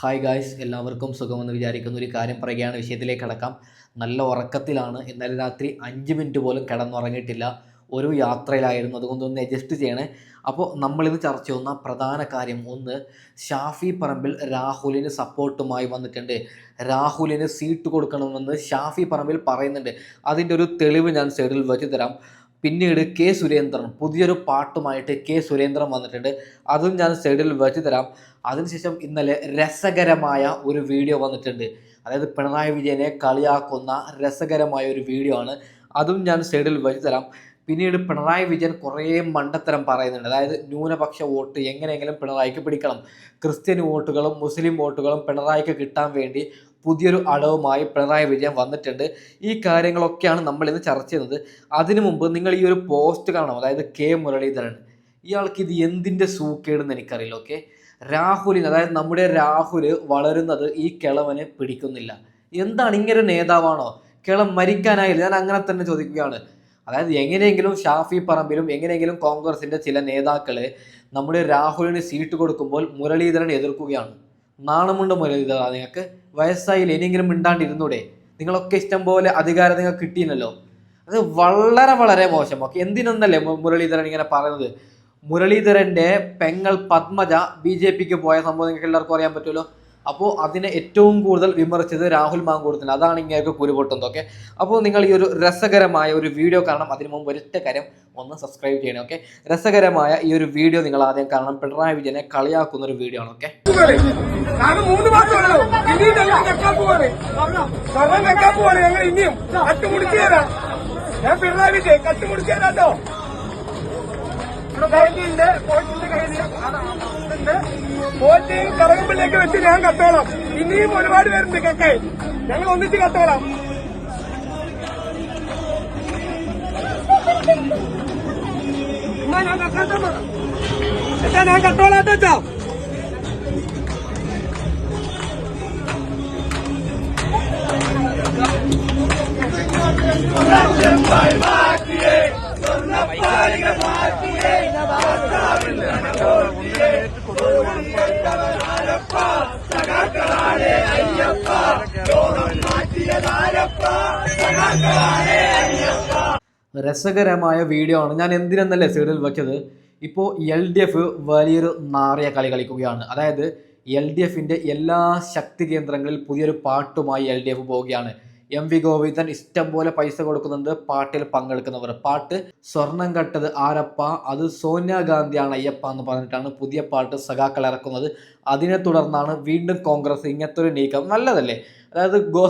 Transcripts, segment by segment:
Hi guys എല്ലാവർക്കും സുഖമെന്ന് വിചാരിക്കുന്ന ഒരു കാര്യം പറയുകയാണ്. വിഷയത്തിലേക്ക് കടക്കാം. നല്ല ഉറക്കത്തിലാണ്. ഇന്നലെ രാത്രി അഞ്ച് മിനിറ്റ് പോലും കിടന്നുറങ്ങിയിട്ടില്ല. ഒരു യാത്രയിലായിരുന്നു. അതുകൊണ്ട് ഒന്ന് അഡ്ജസ്റ്റ് ചെയ്യണേ. അപ്പോൾ നമ്മളിത് ചർച്ച ചെയ്യുന്ന പ്രധാന കാര്യം ഒന്ന് ഷാഫി പറമ്പിൽ രാഹുലിന് സപ്പോർട്ടുമായി വന്നിട്ടുണ്ട്. രാഹുലിന് സീറ്റ് കൊടുക്കണമെന്ന് ഷാഫി പറമ്പിൽ പറയുന്നുണ്ട്. അതിന്റെ ഒരു തെളിവ് ഞാൻ സൈഡിൽ വെച്ച് തരാം. പിന്നീട് കെ സുരേന്ദ്രൻ പുതിയൊരു പാട്ടുമായിട്ട് കെ സുരേന്ദ്രൻ വന്നിട്ടുണ്ട്. അതും ഞാൻ സൈഡിൽ വെച്ച് തരാം. അതിനുശേഷം ഇന്നലെ രസകരമായ ഒരു വീഡിയോ വന്നിട്ടുണ്ട്. അതായത് പിണറായി വിജയനെ കളിയാക്കുന്ന രസകരമായ ഒരു വീഡിയോ ആണ്. അതും ഞാൻ സൈഡിൽ വെച്ച് തരാം. പിന്നീട് പിണറായി വിജയൻ കുറേ മണ്ടത്തരം പറയുന്നുണ്ട്. അതായത് ന്യൂനപക്ഷ വോട്ട് എങ്ങനെയെങ്കിലും പിണറായിക്ക് പിടിക്കണം. ക്രിസ്ത്യൻ വോട്ടുകളും മുസ്ലിം വോട്ടുകളും പിണറായിക്ക് കിട്ടാൻ വേണ്ടി പുതിയൊരു അളവുമായി പിണറായി വിജയൻ വന്നിട്ടുണ്ട്. ഈ കാര്യങ്ങളൊക്കെയാണ് നമ്മൾ ഇന്ന് ചർച്ച ചെയ്യുന്നത്. അതിനു മുമ്പ് നിങ്ങൾ ഈ ഒരു പോസ്റ്റ് കാണണം. അതായത് കെ മുരളീധരൻ. ഇയാൾക്ക് ഇത് എന്തിന്റെ സൂക്കേടെന്ന് എനിക്കറിയില്ല ഓക്കെ രാഹുലിന് അതായത് നമ്മുടെ രാഹുൽ വളരുന്നത് ഈ കിളവന് പിടിക്കുന്നില്ല. എന്താണ് ഇങ്ങനെ നേതാവാണോ? കിളം മരിക്കാനായില്ല. ഞാൻ അങ്ങനെ തന്നെ ചോദിക്കുകയാണ്. അതായത് എങ്ങനെയെങ്കിലും ഷാഫി പറമ്പിലും എങ്ങനെയെങ്കിലും കോൺഗ്രസിന്റെ ചില നേതാക്കൾ നമ്മുടെ രാഹുലിന് സീറ്റ് കൊടുക്കുമ്പോൾ മുരളീധരൻ എതിർക്കുകയാണ്. നാണമുണ്ട് മുരളീധര നിങ്ങൾക്ക്? വയസ്സായില്ല ഇനിയെങ്കിലും മിണ്ടാണ്ടിരുന്നൂടെ? നിങ്ങളൊക്കെ ഇഷ്ടം പോലെ അധികാരം നിങ്ങൾക്ക് കിട്ടിയില്ലല്ലോ അത് വളരെ വളരെ മോശം. ഓക്കെ എന്തിനൊന്നല്ലേ മുരളീധരൻ ഇങ്ങനെ പറയുന്നത്? മുരളീധരന്റെ പെങ്ങൾ പത്മജ ബി ജെ പിക്ക് പോയ സംഭവം നിങ്ങൾക്ക് എല്ലാവർക്കും അറിയാൻ പറ്റുമല്ലോ. അപ്പോൾ അതിനെ ഏറ്റവും കൂടുതൽ വിമർശിച്ചത് രാഹുൽ മാങ്കൂടത്തിന് അതാണ് ഇങ്ങനെയൊക്കെ കുരുപൊട്ടുന്നത് ഓക്കെ അപ്പോൾ നിങ്ങൾ ഈ ഒരു രസകരമായ ഒരു വീഡിയോ കാരണം അതിന് മുമ്പ് ഒരൊറ്റ കാര്യം ഒന്ന് സബ്സ്ക്രൈബ് ചെയ്യണം ഓക്കെ രസകരമായ ഈ ഒരു വീഡിയോ നിങ്ങൾ ആദ്യം കാരണം പിണറായി വിജയനെ കളിയാക്കുന്ന ഒരു വീഡിയോ ആണ് ഓക്കെ ഞാൻ പിണറായി വിജയ് കട്ട് മുടിച്ചു പോയിട്ടുണ്ട് പോയിട്ടുണ്ട് കയ്യിലുണ്ട് പോയിട്ട് കറകമ്പിലേക്ക് വെച്ച് ഞാൻ കത്തോളാം. ഇനിയും ഒരുപാട് പേരുണ്ട് കക്കെ. ഞങ്ങൾ ഒന്നിച്ച് കത്തോളാം. എന്നാ ഞാൻ കത്താത്ത എന്താ ഞാൻ കത്തോളാട്ടോ രസകരമായ വീഡിയോ ആണ്. ഞാൻ എന്തിനെന്നല്ലേ സീരിയൽ വെച്ചത്? ഇപ്പോൾ എൽ ഡി എഫ് വലിയൊരു നാറിയ കളി കളിക്കുകയാണ്. അതായത് എൽ ഡി എഫിന്റെ എല്ലാ ശക്തി കേന്ദ്രങ്ങളിൽ പുതിയൊരു പാട്ടുമായി എൽ ഡി എഫ് പോവുകയാണ്. എം വി ഗോവിന്ദൻ ഇഷ്ടം പോലെ പൈസ കൊടുക്കുന്നുണ്ട്. പാട്ടിൽ പങ്കെടുക്കുന്നവർ. പാട്ട് സ്വർണം കട്ടത് ആരപ്പ അത് സോനിയാഗാന്ധിയാണ് അയ്യപ്പ എന്ന് പറഞ്ഞിട്ടാണ് പുതിയ പാട്ട് സഖാക്കൾ ഇറക്കുന്നത്. അതിനെ തുടർന്നാണ് വീണ്ടും കോൺഗ്രസ് ഇങ്ങനത്തെ ഒരു നീക്കം. നല്ലതല്ലേ? അതായത് ഗോ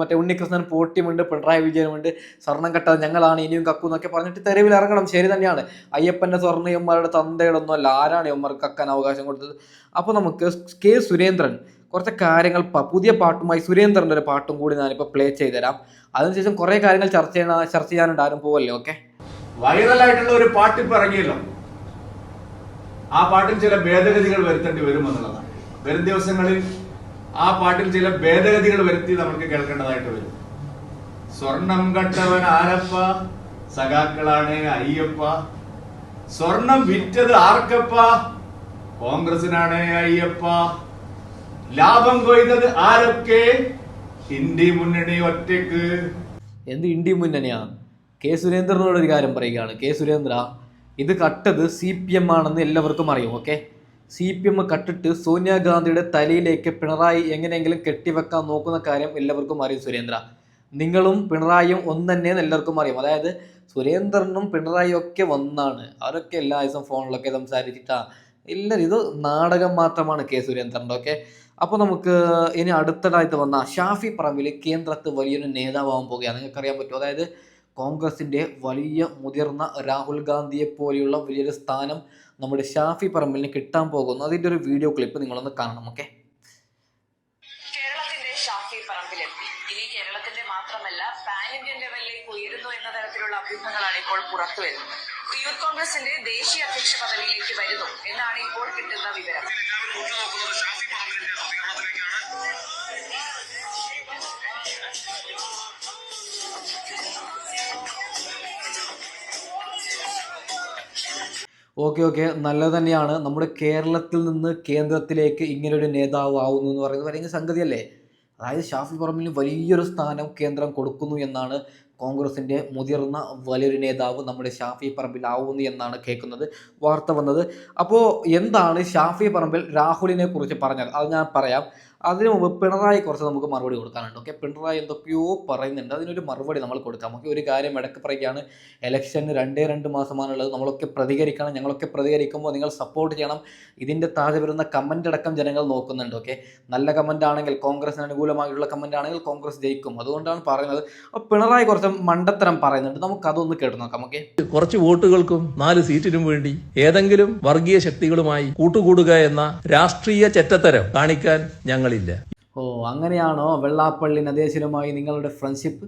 മറ്റേ ഉണ്ണികൃഷ്ണൻ പോട്ടിയുമുണ്ട് പിണറായി വിജയനുമുണ്ട് സ്വർണം കെട്ടത് ഞങ്ങളാണ് ഇനിയും കക്കു എന്നൊക്കെ പറഞ്ഞിട്ട് തെരുവിൽ ഇറങ്ങണം. ശരി തന്നെയാണ്. അയ്യപ്പന്റെ സ്വർണ ഇവന്മാരുടെ തന്തയുടെ ഒന്നുമല്ല ആരാണ് ഇവന്മാർക്ക് കക്കാൻ അവകാശം കൊടുത്തത്? അപ്പോൾ നമുക്ക് കെ സുരേന്ദ്രൻ കുറച്ച് കാര്യങ്ങൾ പുതിയ പാട്ടുമായി സുരേന്ദ്രന്റെ ഒരു പാട്ടും കൂടി ഞാനിപ്പോൾ പ്ലേ ചെയ്തുതരാം. അതിനുശേഷം കുറേ കാര്യങ്ങൾ ചർച്ച ചെയ്യണ ചർച്ച ചെയ്യാനുണ്ട്. ആരും പോവല്ലേ? ഓക്കെ? വൈറലായിട്ടുള്ള ഒരു പാട്ട് ഇപ്പൊ ഇറങ്ങിയല്ലോ. ആ പാട്ടിൽ ചില ഭേദഗതികൾ വരുത്തേണ്ടി വരുമെന്നുള്ളതാണ്. വരും ദിവസങ്ങളിൽ ആ പാട്ടിൽ ചില ഭേദഗതികൾ വരുത്തി നമുക്ക് കേൾക്കേണ്ടതായിട്ട് വരും. സ്വർണം കട്ടവൻ ആരപ്പ? സഖാക്കളാണ് അയ്യപ്പ. സ്വർണം വിറ്റത് ആർക്കപ്പ? കോൺഗ്രസിനാണ് അയ്യപ്പ. ലാഭം കൊയ്തത് ആരൊക്കെ? ഇന്ത്യ മുന്നണി ഒറ്റയ്ക്ക് എന്ത് ഇന്ത്യ മുന്നണിയാ? കെ സുരേന്ദ്രനോട് ഒരു കാര്യം പറയുകയാണ്. കെ സുരേന്ദ്ര ഇത് കട്ടത് സി പി എം ആണെന്ന് എല്ലാവർക്കും അറിയും ഓക്കെ? സി പി എം കട്ടിട്ട് സോനിയാഗാന്ധിയുടെ തലയിലേക്ക് പിണറായി എങ്ങനെയെങ്കിലും കെട്ടിവെക്കാൻ നോക്കുന്ന കാര്യം എല്ലാവർക്കും അറിയും സുരേന്ദ്ര. നിങ്ങളും പിണറായിയും ഒന്ന് തന്നെയെന്ന് എല്ലാവർക്കും അറിയാം. അതായത് സുരേന്ദ്രനും പിണറായിയും ഒക്കെ ഒന്നാണ്. അവരൊക്കെ എല്ലാ ദിവസവും ഫോണിലൊക്കെ സംസാരിച്ചിട്ടാ. എല്ലാവരും ഇത് നാടകം മാത്രമാണ് കെ സുരേന്ദ്രന്റെ ഒക്കെ അപ്പോൾ നമുക്ക് ഇനി അടുത്തതായിട്ട് വന്ന ഷാഫി പറമ്പിൽ കേന്ദ്രത്ത് വലിയൊരു നേതാവാകാൻ പോകുകയാണ് നിങ്ങൾക്കറിയാൻ പറ്റും. അതായത് കോൺഗ്രസിന്റെ വലിയ മുതിർന്ന രാഹുൽ ഗാന്ധിയെ പോലെയുള്ള വലിയൊരു സ്ഥാനം നമ്മുടെ ഷാഫി പറമ്പിലിന് കിട്ടാൻ പോകുന്നു അതിന്റെ ഒരു വീഡിയോ ക്ലിപ്പ് നിങ്ങളൊന്ന് കാണണം ഓക്കെ ഷാഫി കേരളത്തിന്റെ മാത്രമല്ല പാൻ ഇന്ത്യൻ ഉയരുന്നു എന്ന തരത്തിലുള്ള ഇപ്പോൾ കോൺഗ്രസിന്റെ ദേശീയ അധ്യക്ഷ പദവിയിലേക്ക് വരുന്നു എന്നാണ് ഇപ്പോൾ കിട്ടുന്ന വിവരം. Okay okay. നല്ലത് തന്നെയാണ്. നമ്മുടെ കേരളത്തിൽ നിന്ന് കേന്ദ്രത്തിലേക്ക് ഇങ്ങനൊരു നേതാവ് ആവുന്നു എന്ന് പറയുന്നത് വലിയ സംഗതിയല്ലേ? അതായത് ഷാഫി പറമ്പിന് വലിയൊരു സ്ഥാനം കേന്ദ്രം കൊടുക്കുന്നു എന്നാണ് കോൺഗ്രസിന്റെ മുതിർന്ന വലിയൊരു നേതാവ് നമ്മുടെ ഷാഫി പറമ്പിൽ ആവുന്നു എന്നാണ് കേൾക്കുന്നത് വാർത്ത വന്നത്. അപ്പോൾ എന്താണ് ഷാഫി പറമ്പിൽ രാഹുലിനെ കുറിച്ച് പറഞ്ഞത്? അത് ഞാൻ പറയാം. അതിനു മുമ്പ് പിണറായി കുറച്ച് നമുക്ക് മറുപടി കൊടുക്കാനുണ്ട്. ഓക്കെ പിണറായി എന്തൊക്കെയോ പറയുന്നുണ്ട്. അതിനൊരു മറുപടി നമ്മൾ കൊടുക്കാം. നമുക്ക് ഒരു കാര്യം ഇടയ്ക്ക് പറയുകയാണ് ഇലക്ഷന് രണ്ടേ രണ്ട് മാസമാണുള്ളത്. നമ്മളൊക്കെ പ്രതികരിക്കണം. ഞങ്ങളൊക്കെ പ്രതികരിക്കുമ്പോൾ നിങ്ങൾ സപ്പോർട്ട് ചെയ്യണം. ഇതിന്റെ താഴെ വരുന്ന കമന്റ് അടക്കം ജനങ്ങൾ നോക്കുന്നുണ്ട്. ഓക്കെ നല്ല കമന്റ് ആണെങ്കിൽ കോൺഗ്രസിന് അനുകൂലമായിട്ടുള്ള കമന്റ് ആണെങ്കിൽ കോൺഗ്രസ് ജയിക്കും. അതുകൊണ്ടാണ് പറയുന്നത്. അപ്പോൾ പിണറായി കുറച്ച് മണ്ടത്തരം പറയുന്നുണ്ട്. നമുക്ക് അതൊന്ന് കേട്ട് നോക്കാം. ഓക്കെ കുറച്ച് വോട്ടുകൾക്കും നാല് സീറ്റിനും വേണ്ടി ഏതെങ്കിലും വർഗീയ ശക്തികളുമായി കൂട്ടുകൂടുക എന്ന രാഷ്ട്രീയ ചെറ്റത്തരം കാണിക്കാൻ ഞങ്ങളില്ല ഓ അങ്ങനെയാണോ വെള്ളാപ്പള്ളി നദേശനുമായി നിങ്ങളുടെ ഫ്രണ്ട്ഷിപ്പ്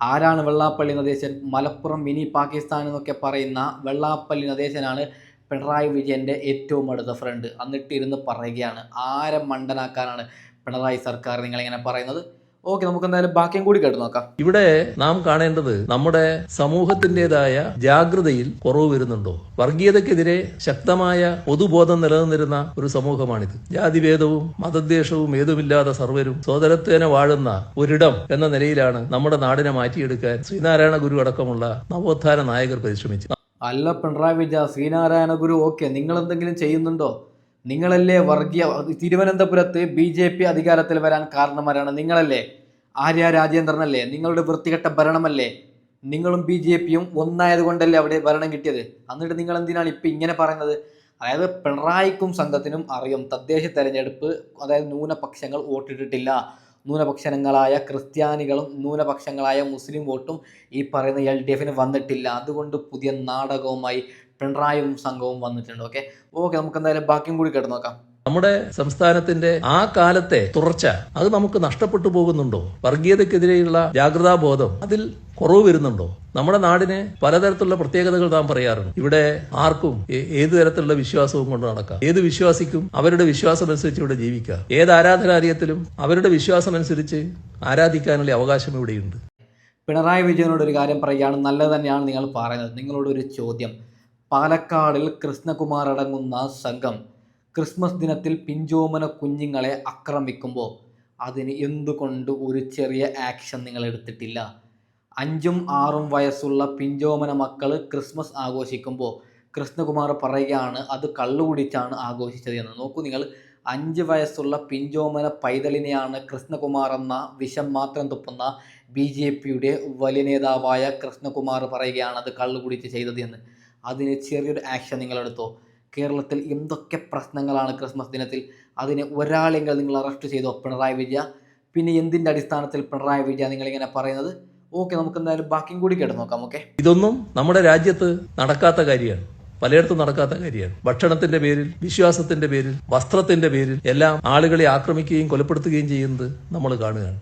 ആരാണ് വെള്ളാപ്പള്ളി നദേശൻ മലപ്പുറം മിനി പാകിസ്ഥാൻ എന്നൊക്കെ പറയുന്ന വെള്ളാപ്പള്ളി നദേശനാണ് പിണറായി വിജയന്റെ ഏറ്റവും അടുത്ത ഫ്രണ്ട് എന്നിട്ട് ഇരുന്ന് പറയുകയാണ് ആരം മണ്ടനാക്കാനാണ് പിണറായി സർക്കാർ നിങ്ങളിങ്ങനെ പറയുന്നത്? ഓക്കെ നമുക്ക് എന്തായാലും ബാക്കിയും കൂടി കേട്ട് നോക്കാം. ഇവിടെ നാം കാണേണ്ടത് നമ്മുടെ സമൂഹത്തിന്റേതായ ജാഗ്രതയിൽ കുറവ് വരുന്നുണ്ടോ? വർഗീയതക്കെതിരെ ശക്തമായ പൊതുബോധം നിലനിന്നിരുന്ന ഒരു സമൂഹമാണിത്. ജാതിഭേദവും മതദ്വേഷവും ഏതുമില്ലാതെ സർവരും സ്വതരത്വേന വാഴുന്ന ഒരിടം എന്ന നിലയിലാണ് നമ്മുടെ നാടിനെ മാറ്റിയെടുക്കാൻ ശ്രീനാരായണ ഗുരു അടക്കമുള്ള നവോത്ഥാന നായകർ പരിശ്രമിച്ചു അല്ല പിണറായി വിജയ ശ്രീനാരായണ ഗുരു ഓക്കെ നിങ്ങൾ എന്തെങ്കിലും ചെയ്യുന്നുണ്ടോ? നിങ്ങളല്ലേ വർഗീയ തിരുവനന്തപുരത്ത് ബി ജെ പി അധികാരത്തിൽ വരാൻ കാരണമാരാണ് നിങ്ങളല്ലേ? ആര്യ രാജേന്ദ്രനല്ലേ? നിങ്ങളുടെ വൃത്തികെട്ട ഭരണമല്ലേ? നിങ്ങളും ബി ജെ പിയും ഒന്നായത് കൊണ്ടല്ലേ അവിടെ ഭരണം കിട്ടിയത്? എന്നിട്ട് നിങ്ങൾ എന്തിനാണ് ഇപ്പം ഇങ്ങനെ പറയുന്നത്? അതായത് പിണറായിക്കും സംഘത്തിനും അറിയും തദ്ദേശ തെരഞ്ഞെടുപ്പ് അതായത് ന്യൂനപക്ഷങ്ങൾ വോട്ടിട്ടിട്ടില്ല. ന്യൂനപക്ഷങ്ങളായ ക്രിസ്ത്യാനികളും ന്യൂനപക്ഷങ്ങളായ മുസ്ലിം വോട്ടും ഈ പറയുന്ന എൽ ഡി എഫിന് വന്നിട്ടില്ല. അതുകൊണ്ട് പുതിയ നാടകവുമായി പിണറായും സംഘവും വന്നിട്ടുണ്ട്. ഓക്കെ ഓക്കെ നമുക്ക് എന്തായാലും ബാക്കിയും കൂടി കേട്ട് നോക്കാം. നമ്മുടെ സംസ്ഥാനത്തിന്റെ ആ കാലത്തെ തുടർച്ച അത് നമുക്ക് നഷ്ടപ്പെട്ടു പോകുന്നുണ്ടോ? വർഗീയതക്കെതിരെയുള്ള ജാഗ്രതാബോധം അതിൽ കുറവ് വരുന്നുണ്ടോ? നമ്മുടെ നാടിന് പലതരത്തിലുള്ള പ്രത്യേകതകൾ നാം പറയാറുണ്ട്. ഇവിടെ ആർക്കും ഏത് തരത്തിലുള്ള വിശ്വാസവും കൊണ്ട് നടക്കാം. ഏത് വിശ്വാസിക്കും അവരുടെ വിശ്വാസം അനുസരിച്ച് ഇവിടെ ജീവിക്കാം. ഏത് ആരാധനാലയത്തിലും അവരുടെ വിശ്വാസം അനുസരിച്ച് ആരാധിക്കാനുള്ള അവകാശം ഇവിടെയുണ്ട്. പിണറായി വിജയനോട് ഒരു കാര്യം പറയുകയാണ് നല്ലത് തന്നെയാണ് നിങ്ങൾ പറയുന്നത്. നിങ്ങളോട് ഒരു ചോദ്യം. പാലക്കാടിൽ കൃഷ്ണകുമാർ അടങ്ങുന്ന സംഘം ക്രിസ്മസ് ദിനത്തിൽ പിഞ്ചോമന കുഞ്ഞുങ്ങളെ ആക്രമിക്കുമ്പോൾ അതിന് എന്തുകൊണ്ട് ഒരു ചെറിയ ആക്ഷൻ നിങ്ങൾ എടുത്തിട്ടില്ല? അഞ്ചും ആറും വയസ്സുള്ള പിഞ്ചോമന മക്കൾ ക്രിസ്മസ് ആഘോഷിക്കുമ്പോൾ കൃഷ്ണകുമാർ പറയുകയാണ് അത് കള്ളുകുടിച്ചാണ് ആഘോഷിച്ചത് എന്ന്. നോക്കൂ നിങ്ങൾ അഞ്ച് വയസ്സുള്ള പിഞ്ചോമന പൈതലിനെയാണ് കൃഷ്ണകുമാർ എന്ന വിഷം മാത്രം തുപ്പുന്ന ബി ജെ പിയുടെ വലിയ നേതാവായ കൃഷ്ണകുമാർ പറയുകയാണ് അത് കള്ളുകുടിച്ച് ചെയ്തത് എന്ന്. അതിന് ചെറിയൊരു ആക്ഷൻ നിങ്ങളെടുത്തോ? കേരളത്തിൽ എന്തൊക്കെ പ്രശ്നങ്ങളാണ് ക്രിസ്മസ് ദിനത്തിൽ? അതിന് ഒരാളെങ്കിലും നിങ്ങൾ അറസ്റ്റ് ചെയ്തോ? പിണറായി വിജയ? പിന്നെ എന്തിന്റെ അടിസ്ഥാനത്തിൽ പിണറായി വിജയ നിങ്ങളിങ്ങനെ പറയുന്നത്? ഓക്കെ നമുക്ക് എന്തായാലും ബാക്കിയും കൂടി കേട്ട് നോക്കാം ഓക്കെ? ഇതൊന്നും നമ്മുടെ രാജ്യത്ത് നടക്കാത്ത കാര്യമാണ്. പലയിടത്തും നടക്കാത്ത കാര്യമാണ്. ഭക്ഷണത്തിന്റെ പേരിൽ വിശ്വാസത്തിന്റെ പേരിൽ വസ്ത്രത്തിന്റെ പേരിൽ എല്ലാം ആളുകളെ ആക്രമിക്കുകയും കൊലപ്പെടുത്തുകയും ചെയ്യുന്നത് നമ്മൾ കാണുകയാണ്.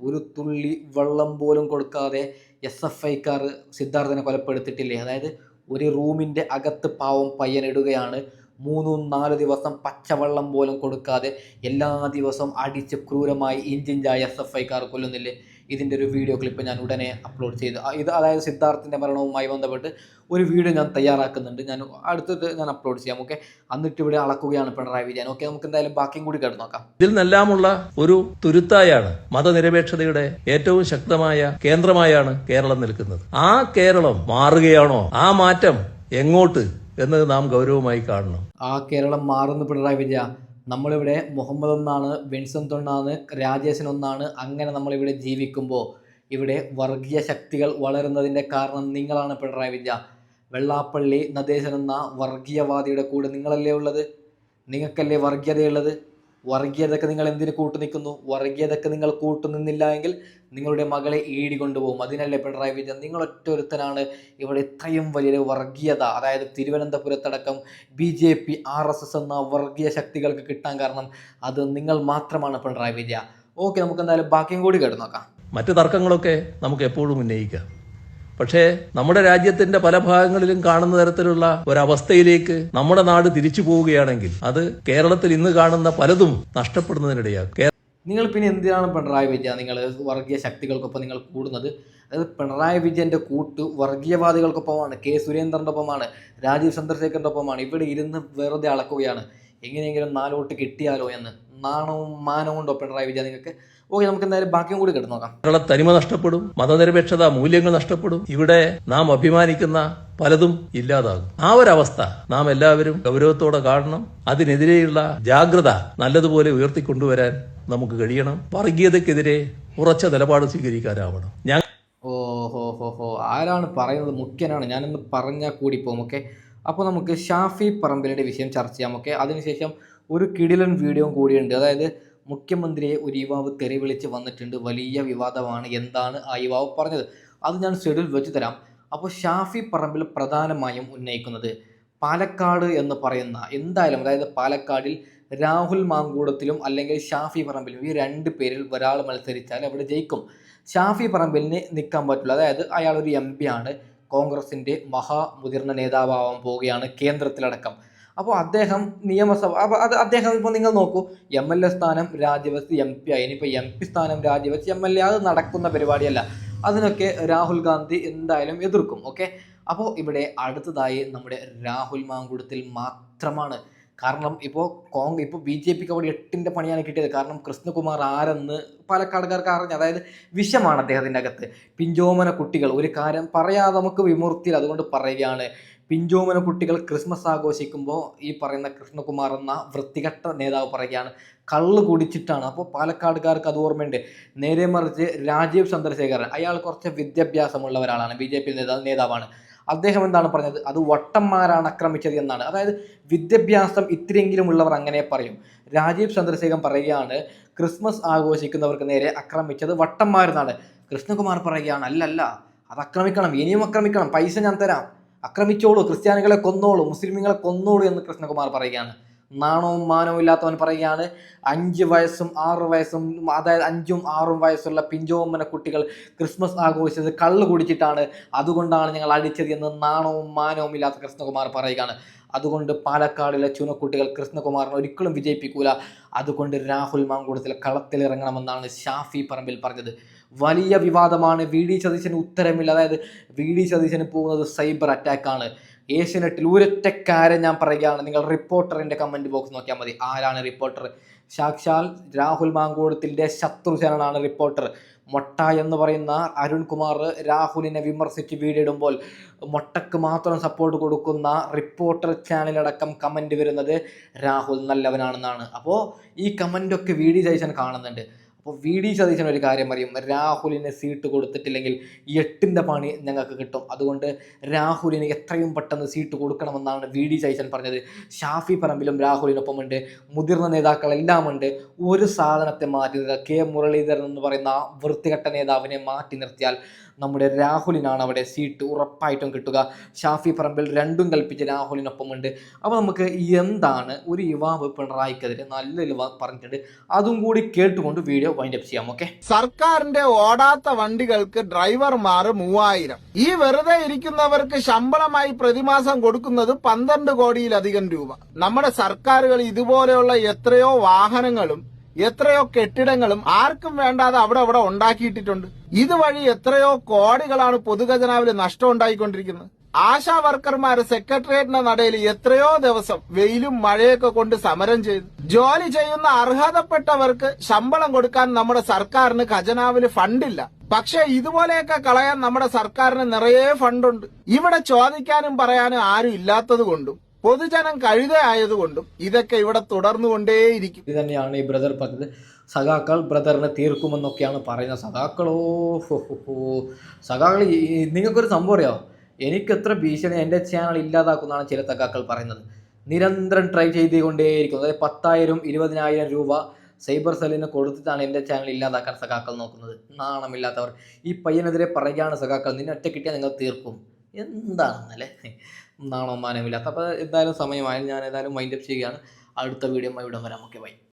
ഒരു തുള്ളി വെള്ളം പോലും കൊടുക്കാതെ എസ് എഫ് ഐക്കാർ സിദ്ധാർത്ഥനെ കൊലപ്പെടുത്തിട്ടില്ലേ അതായത് ഒരു റൂമിന്റെ അകത്ത് പാവം പയ്യനിടുകയാണ് മൂന്നും നാല് ദിവസം പച്ചവെള്ളം പോലും കൊടുക്കാതെ എല്ലാ ദിവസവും അടിച്ച് ക്രൂരമായി ഇഞ്ചിഞ്ചായി എസ് എഫ് ഐക്കാർ കൊല്ലുന്നില്ലേ? ഇതിന്റെ ഒരു വീഡിയോ ക്ലിപ്പ് ഞാൻ ഉടനെ അപ്ലോഡ് ചെയ്തു. ഇത് അതായത് സിദ്ധാർത്ഥിന്റെ മരണവുമായി ബന്ധപ്പെട്ട് ഒരു വീഡിയോ ഞാൻ തയ്യാറാക്കുന്നുണ്ട്. ഞാൻ അടുത്തത് ഞാൻ അപ്ലോഡ് ചെയ്യാം ഓക്കെ എന്നിട്ട് ഇവിടെ അളക്കുകയാണ് പിണറായി വിജയൻ. ഓക്കെ നമുക്ക് എന്തായാലും ബാക്കിയും കൂടി കേട്ട് നോക്കാം. ഇതിൽ നിന്നെല്ലാമുള്ള ഒരു തുരുത്തായാണ് മതനിരപേക്ഷതയുടെ ഏറ്റവും ശക്തമായ കേന്ദ്രമായാണ് കേരളം നിൽക്കുന്നത്. ആ കേരളം മാറുകയാണോ? ആ മാറ്റം എങ്ങോട്ട് എന്നത് നാം ഗൗരവമായി കാണണം. ആ കേരളം മാറുന്നു പിണറായി വിജയ. നമ്മളിവിടെ മുഹമ്മദ് ഒന്നാണ് വിൻസെന്റ് ഒന്നാണ് രാജേശൻ ഒന്നാണ്. അങ്ങനെ നമ്മളിവിടെ ജീവിക്കുമ്പോൾ ഇവിടെ വർഗീയ ശക്തികൾ വളരുന്നതിന്റെ കാരണം നിങ്ങളാണ് പിണറായി വിജയ. വെള്ളാപ്പള്ളി നദേശൻ എന്ന വർഗീയവാദിയുടെ കൂടെ നിങ്ങളല്ലേ ഉള്ളത്? നിങ്ങൾക്കല്ലേ വർഗീയതയുള്ളത്? വർഗീയതയ്ക്ക് നിങ്ങൾ എന്തിനു കൂട്ടു നിൽക്കുന്നു വർഗീയതക്ക് നിങ്ങൾ കൂട്ടുനിന്നില്ല എങ്കിൽ നിങ്ങളുടെ മകളെ ഈടി കൊണ്ടുപോകും. അതിനല്ലേ പിണറായി വിജയൻ? നിങ്ങൾ ഒറ്റൊരുത്തനാണ്. ഇവിടെ ഇത്രയും വലിയൊരു വർഗീയത അതായത് തിരുവനന്തപുരത്തടക്കം B J P R S S എന്ന വർഗീയ ശക്തികൾക്ക് കിട്ടാൻ കാരണം അത് നിങ്ങൾ മാത്രമാണ് പിണറായി വിജയ ഓക്കെ നമുക്ക് എന്തായാലും ബാക്കിയും കൂടി കേട്ട് നോക്കാം. മറ്റ് തർക്കങ്ങളൊക്കെ നമുക്ക് എപ്പോഴും ഉന്നയിക്കാം. പക്ഷേ നമ്മുടെ രാജ്യത്തിന്റെ പല ഭാഗങ്ങളിലും കാണുന്ന തരത്തിലുള്ള ഒരവസ്ഥയിലേക്ക് നമ്മുടെ നാട് തിരിച്ചു പോവുകയാണെങ്കിൽ അത് കേരളത്തിൽ ഇന്ന് കാണുന്ന പലതും നഷ്ടപ്പെടുന്നതിനിടയാക്കും. നിങ്ങൾ പിന്നെ എന്തിനാണ് പിണറായി വിജയൻ? നിങ്ങൾ വർഗീയ ശക്തികൾക്കൊപ്പം നിങ്ങൾ കൂടുന്നത്. അതായത് പിണറായി വിജയന്റെ കൂട്ട് വർഗീയവാദികൾക്കൊപ്പമാണ് കെ സുരേന്ദ്രന്റെ ഒപ്പമാണ് രാജീവ് ചന്ദ്രശേഖരന്റെ ഒപ്പമാണ് ഇവിടെ ഇരുന്ന് വെറുതെ അളക്കുകയാണ് എങ്ങനെയെങ്കിലും നാലോട്ട് കിട്ടിയാലോ എന്ന്. നാണവും മാനവും ഉണ്ടോ പിണറായി വിജയൻ നിങ്ങൾക്ക് ഓക്കെ നമുക്ക് എന്തായാലും ബാക്കിയും കൂടി കിട്ടും നോക്കാം. കേരള തനിമ നഷ്ടപ്പെടും മതനിരപേക്ഷത മൂല്യങ്ങൾ നഷ്ടപ്പെടും. ഇവിടെ നാം അഭിമാനിക്കുന്ന പലതും ഇല്ലാതാകും. ആ ഒരവസ്ഥ നാം എല്ലാവരും ഗൗരവത്തോടെ കാണണം. അതിനെതിരെയുള്ള ജാഗ്രത നല്ലതുപോലെ ഉയർത്തിക്കൊണ്ടുവരാൻ നമുക്ക് കഴിയണം. വർഗീയതക്കെതിരെ ഉറച്ച നിലപാട് സ്വീകരിക്കാനാവണം. ഞാൻ ഓ ഹോ ഹോ ഹോ. ആരാണ് പറയുന്നത്? മുഖ്യനാണ്. ഞാനൊന്ന് പറഞ്ഞാൽ കൂടി പോകും ഓക്കെ? അപ്പോൾ നമുക്ക് ഷാഫി പറമ്പിലിന്റെ വിഷയം ചർച്ച ചെയ്യാം ഓക്കെ? അതിനുശേഷം ഒരു കിടിലൻ വീഡിയോ കൂടിയുണ്ട്. അതായത് മുഖ്യമന്ത്രിയെ ഒരു യുവാവ് തെറിവിളിച്ച് വന്നിട്ടുണ്ട്. വലിയ വിവാദമാണ്. എന്താണ് ആ യുവാവ് പറഞ്ഞത്? അത് ഞാൻ ഷെഡ്യൂൾ വെച്ച് തരാം. അപ്പോൾ ഷാഫി പറമ്പിൽ പ്രധാനമായും ഉന്നയിക്കുന്നത് പാലക്കാട് എന്ന് പറയുന്ന എന്തായാലും അതായത് പാലക്കാടിൽ രാഹുൽ മാങ്കൂടത്തിലും അല്ലെങ്കിൽ ഷാഫി പറമ്പിലും ഈ രണ്ട് പേരിൽ ഒരാൾ മത്സരിച്ചാൽ അവിടെ ജയിക്കും. ഷാഫി പറമ്പിലിന് നിൽക്കാൻ പറ്റില്ല. അതായത് അയാൾ ഒരു എം ആണ്. കോൺഗ്രസിന്റെ മഹാ മുതിർന്ന നേതാവാകാൻ പോവുകയാണ് കേന്ദ്രത്തിലടക്കം. അപ്പോൾ അദ്ദേഹം നിയമസഭ അപ്പോൾ അത് അദ്ദേഹം ഇപ്പോൾ നിങ്ങൾ നോക്കൂ. എം എൽ എ സ്ഥാനം രാജിവെച്ച് എം പി ആയി. ഇനിയിപ്പോൾ എം പി സ്ഥാനം രാജിവെച്ച് എം എൽ എ അത് നടക്കുന്ന പരിപാടിയല്ല. അതിനൊക്കെ രാഹുൽ ഗാന്ധി എന്തായാലും എതിർക്കും. ഓക്കെ? അപ്പോൾ ഇവിടെ അടുത്തതായി നമ്മുടെ രാഹുൽ മാങ്കുടത്തിൽ മാത്രമാണ്. കാരണം ഇപ്പോൾ കോങ് ഇപ്പോൾ ബി ജെ പിക്ക് അവിടെ എട്ടിന്റെ പണിയാണ് കിട്ടിയത്. കാരണം കൃഷ്ണകുമാർ ആരെന്ന് പാലക്കാടുകാർക്ക് അറിഞ്ഞു. അതായത് വിഷമാണ് അദ്ദേഹത്തിന്റെ അകത്ത്. പിഞ്ചോമന കുട്ടികൾ. ഒരു കാര്യം പറയാതെ നമുക്ക് വിമുർത്തിയിൽ അതുകൊണ്ട് പറയുകയാണ്. പിഞ്ചോമന കുട്ടികൾ ക്രിസ്മസ് ആഘോഷിക്കുമ്പോൾ ഈ പറയുന്ന കൃഷ്ണകുമാർ എന്ന വൃത്തികെട്ട നേതാവ് പറയുകയാണ്. കള്ള് കുടിച്ചിട്ടാണ്. അപ്പോൾ പാലക്കാടുകാർക്ക് അത് ഓർമ്മയുണ്ട്. നേരെ മറിച്ച് രാജീവ് ചന്ദ്രശേഖരൻ അയാൾ കുറച്ച് വിദ്യാഭ്യാസമുള്ള ഒരാളാണ് ബി ജെ പി നേതാവ് നേതാവാണ്. അദ്ദേഹം എന്താണ് പറഞ്ഞത്? അത് വട്ടന്മാരാണ് ആക്രമിച്ചത് എന്നാണ്. അതായത് വിദ്യാഭ്യാസം ഇത്രയെങ്കിലും ഉള്ളവർ അങ്ങനെ പറയും. രാജീവ് ചന്ദ്രശേഖരൻ പറയുകയാണ് ക്രിസ്മസ് ആഘോഷിക്കുന്നവർക്ക് നേരെ ആക്രമിച്ചത് വട്ടന്മാരെന്നാണ്. കൃഷ്ണകുമാർ പറയുകയാണ് അല്ലല്ല അത് ആക്രമിക്കണം ഇനിയും ആക്രമിക്കണം പൈസ ഞാൻ തരാം. ആക്രമിച്ചോളൂ ക്രിസ്ത്യാനികളെ കൊന്നോളൂ മുസ്ലിമുകളെ കൊന്നോളൂ എന്ന് കൃഷ്ണകുമാർ പറയുകയാണ്. നാണവും മാനവും ഇല്ലാത്തവൻ പറയുകയാണ് അഞ്ച് വയസ്സും ആറ് വയസ്സും അതായത് അഞ്ചും ആറും വയസ്സുള്ള പിഞ്ചോമ്മന കുട്ടികൾ ക്രിസ്മസ് ആഘോഷിച്ചത് കള്ള് കുടിച്ചിട്ടാണ്. അതുകൊണ്ടാണ് ഞങ്ങൾ അടിച്ചത് എന്ന് നാണവും മാനവും ഇല്ലാത്ത കൃഷ്ണകുമാർ പറയുകയാണ്. അതുകൊണ്ട് പാലക്കാടിലെ ചുനക്കുട്ടികൾ കൃഷ്ണകുമാറിനെ ഒരിക്കലും വിജയിപ്പിക്കൂല. അതുകൊണ്ട് രാഹുൽ മാങ്കൂടത്തിൽ കളത്തിലിറങ്ങണമെന്നാണ് ഷാഫി പറമ്പിൽ പറഞ്ഞത്. വലിയ വിവാദമാണ്. വി ഡി സതീശന് ഉത്തരമില്ല. അതായത് വി ഡി സതീശന് പോകുന്നത് സൈബർ അറ്റാക്കാണ്. ഏഷ്യനെറ്റിൽ ഒരൊറ്റക്കാരൻ ഞാൻ പറയുകയാണ്. നിങ്ങൾ റിപ്പോർട്ടറിന്റെ കമന്റ് ബോക്സ് നോക്കിയാൽ മതി. ആരാണ് റിപ്പോർട്ടർ? സാക്ഷാൽ രാഹുൽ മാങ്കൂടത്തിന്റെ ശത്രുശനാണ് റിപ്പോർട്ടർ. മൊട്ട എന്ന് പറയുന്ന അരുൺകുമാർ രാഹുലിനെ വിമർശിച്ച് ഇടുമ്പോൾ മൊട്ടക്ക് മാത്രം സപ്പോർട്ട് കൊടുക്കുന്ന റിപ്പോർട്ടർ ചാനലടക്കം കമന്റ് വരുന്നത് രാഹുൽ നല്ലവനാണെന്നാണ്. അപ്പോൾ ഈ കമന്റൊക്കെ വി ഡി സതീശൻ കാണുന്നുണ്ട്. അപ്പോൾ വി ഡി സതീശൻ ഒരു കാര്യം പറയും രാഹുലിന് സീറ്റ് കൊടുത്തിട്ടില്ലെങ്കിൽ എട്ടിന്റെ പണി ഞങ്ങൾക്ക് കിട്ടും. അതുകൊണ്ട് രാഹുലിന് എത്രയും പെട്ടെന്ന് സീറ്റ് കൊടുക്കണമെന്നാണ് വി ഡി സതീശൻ പറഞ്ഞത്. ഷാഫി പറമ്പിലും രാഹുലിനൊപ്പമുണ്ട്. മുതിർന്ന നേതാക്കളെല്ലാം ഉണ്ട് ഒരു സാധനത്തെ മാറ്റി നിർത്തുക കെ മുരളീധരൻ എന്ന് പറയുന്ന വൃത്തികെട്ട നേതാവിനെ മാറ്റി നിർത്തിയാൽ നമ്മുടെ രാഹുലിനാണ് അവിടെ സീറ്റ് ഉറപ്പായിട്ടും കിട്ടുക. ഷാഫി പറമ്പിൽ രണ്ടും കൽപ്പിച്ച് രാഹുലിനൊപ്പമുണ്ട്. അപ്പോൾ നമുക്ക് എന്താണ് ഒരു യുവാവ് പിണറായിക്കെതിരെ നല്ല പറഞ്ഞിട്ടുണ്ട്. അതും കൂടി കേട്ടുകൊണ്ട് വീഡിയോ വൈൻഡപ്പ് ചെയ്യാം ഓക്കെ സർക്കാരിന്റെ ഓടാത്ത വണ്ടികൾക്ക് ഡ്രൈവർമാർ മൂവായിരം. ഈ വെറുതെ ഇരിക്കുന്നവർക്ക് ശമ്പളമായി പ്രതിമാസം കൊടുക്കുന്നത് പന്ത്രണ്ട് കോടിയിലധികം രൂപ. നമ്മുടെ സർക്കാരുകൾ ഇതുപോലെയുള്ള എത്രയോ വാഹനങ്ങളും എത്രയോ കെട്ടിടങ്ങളും ആർക്കും വേണ്ടാതെ അവിടെ അവിടെ ഉണ്ടാക്കിയിട്ടിട്ടുണ്ട്. ഇതുവഴി എത്രയോ കോടികളാണ് പൊതുഖജനാവിൽ നഷ്ടം ഉണ്ടായിക്കൊണ്ടിരിക്കുന്നത്. ആശാ വർക്കർമാര് സെക്രട്ടേറിയറ്റിന്റെ നടയിൽ എത്രയോ ദിവസം വെയിലും മഴയൊക്കെ കൊണ്ട് സമരം ചെയ്തു. ജോലി ചെയ്യുന്ന അർഹതപ്പെട്ടവർക്ക് ശമ്പളം കൊടുക്കാൻ നമ്മുടെ സർക്കാരിന് ഖജനാവിൽ ഫണ്ടില്ല. പക്ഷെ ഇതുപോലെയൊക്കെ കളയാൻ നമ്മുടെ സർക്കാരിന് നിറയെ ഫണ്ടുണ്ട്. ഇവിടെ ചോദിക്കാനും പറയാനും ആരും ഇല്ലാത്തത് കൊണ്ടും. പൊതുജനം കഴുതയായതുകൊണ്ടും ഇതൊക്കെ ഇവിടെ തുടർന്നുകൊണ്ടേയിരിക്കും. ഇത് തന്നെയാണ് ഈ ബ്രദർ പറഞ്ഞത്. സഖാക്കൾ ബ്രദറിനെ തീർക്കുമെന്നൊക്കെയാണ് പറയുന്നത്. സഖാക്കളോ. സഖാക്കൾ നിങ്ങൾക്കൊരു സംഭവം അറിയാമോ എനിക്ക് എത്ര ഭീഷണി എന്റെ ചാനൽ ഇല്ലാതാക്കുന്നതാണ് ചില സഖാക്കൾ പറയുന്നത്. നിരന്തരം ട്രൈ ചെയ്തുകൊണ്ടേയിരിക്കും അതായത് പത്തായിരം ഇരുപതിനായിരം രൂപ സൈബർ സെല്ലിന് കൊടുത്തിട്ടാണ് എന്റെ ചാനൽ ഇല്ലാതാക്കാൻ സഖാക്കൾ നോക്കുന്നത്. നാണമില്ലാത്തവർ. ഈ പയ്യനെതിരെ പറയുകയാണ് സഖാക്കൾ നിന്നെ ഒറ്റ കിട്ടിയാൽ നിങ്ങൾ തീർക്കും. എന്താണെന്നല്ലേ? നാണോ മാനമില്ലാത്ത. അപ്പോൾ എന്തായാലും സമയമായി. ഞാൻ ഏതായാലും വൈൻഡപ്പ് ചെയ്യുകയാണ്. അടുത്ത വീഡിയോ ഇവിടെ വരാം. Okay bye